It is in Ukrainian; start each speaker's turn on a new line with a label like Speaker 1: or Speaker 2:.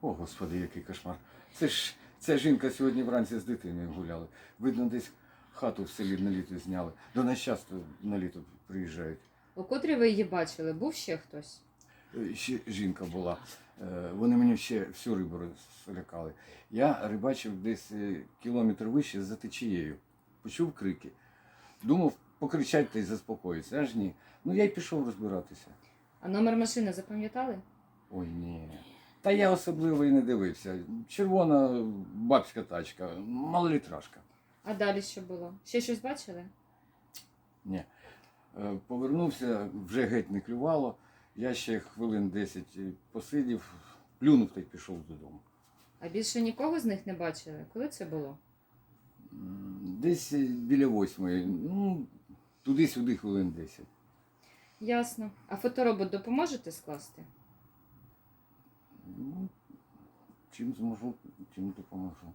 Speaker 1: О, господи, який кошмар. Це ж ця жінка сьогодні вранці з дитиною гуляли. Видно, десь хату в селі на літо зняли. До нас часто на літо приїжджають.
Speaker 2: У котрі ви її бачили? Був ще хтось?
Speaker 1: Е, Ще жінка була. Е, Вони мені ще всю рибу розлякали. Я рибачив десь е, кілометр вище за течією. Почув крики. Думав, покричать та й заспокоїться. Аж ні. Ну я й пішов розбиратися.
Speaker 2: А номер машини запам'ятали?
Speaker 1: Ой, ні. Та я особливо і не дивився. Червона бабська тачка, малолітражка.
Speaker 2: А далі що було? Ще щось бачили?
Speaker 1: Ні. Е, Повернувся, вже геть не клювало. Я ще хвилин 10 посидів, плюнув та й пішов додому.
Speaker 2: А більше нікого з них не бачили? Коли це було?
Speaker 1: М, Десь біля восьмої, ну, туди-сюди хвилин 10.
Speaker 2: Ясно. А фоторобот допоможете скласти?
Speaker 1: Ну, чим зможу, чим допоможу.